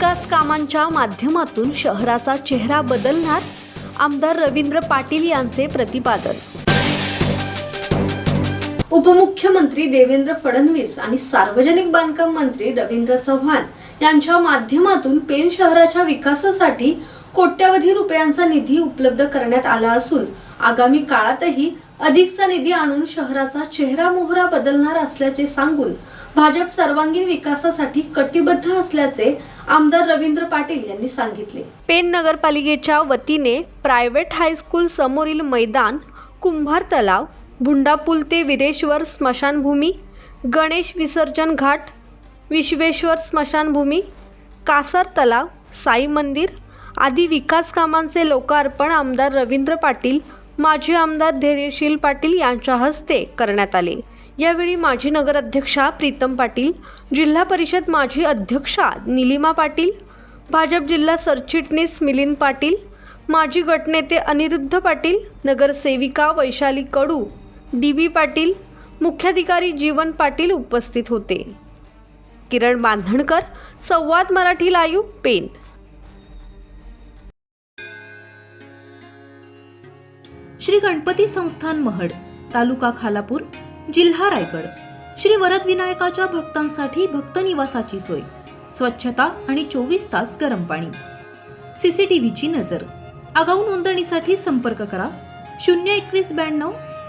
विकास कामांच्या माध्यमातून शहराचा चेहरा बदलणार? आमदार रवींद्र पाटील यांचे प्रतिपादन उपमुख्यमंत्री देवेंद्र फडणवीस आणि सार्वजनिक बांधकाम मंत्री रवींद्र चव्हाण यांच्या माध्यमातून पेण शहराच्या विकासासाठी कोट्यवधी रुपयांचा निधी उपलब्ध करण्यात आला असून आगामी काळातही अधिकचा निधी आणून शहराचा चेहरा मोहरा बदलणार असल्याचे सांगून भाजप सर्वांगीण विकासासाठी कटिबद्ध असल्याचे आमदार रवींद्र पाटील यांनी सांगितले. पेन नगरपालिकेच्या वतीने प्रायव्हेट हायस्कूल समोरील मैदान कुंभार तलाव भुंडापूल ते विरेश्वर स्मशानभूमी गणेश विसर्जन घाट विश्वेश्वर स्मशानभूमी कासर तलाव साई मंदिर आदी विकास कामांचे लोकार्पण आमदार रवींद्र पाटील माजी आमदार धैर्यशील पाटील यांच्या हस्ते करण्यात आले. यावेळी माजी नगराध्यक्षा प्रीतम पाटील जिल्हा परिषद माजी अध्यक्षा निलिमा पाटील भाजप जिल्हा सरचिटणीस मिलिंद पाटील माजी गटनेते अनिरुद्ध पाटील नगरसेविका वैशाली कडू डी बी पाटील मुख्याधिकारी जीवन पाटील उपस्थित होते. Kiran Bandhankar Samvad Marathi live pen. Shri Ganpati संस्थान महड तालुका खालापूर जिल्हा रायगड. श्री वरद विनायकाच्या भक्तांसाठी भक्त निवासाची सोय स्वच्छता आणि चोवीस तास गरम पाणी. सीसीटीव्हीची नजर. आगाऊ नोंदणीसाठी संपर्क करा शून्य एकवीस ब्याण्णव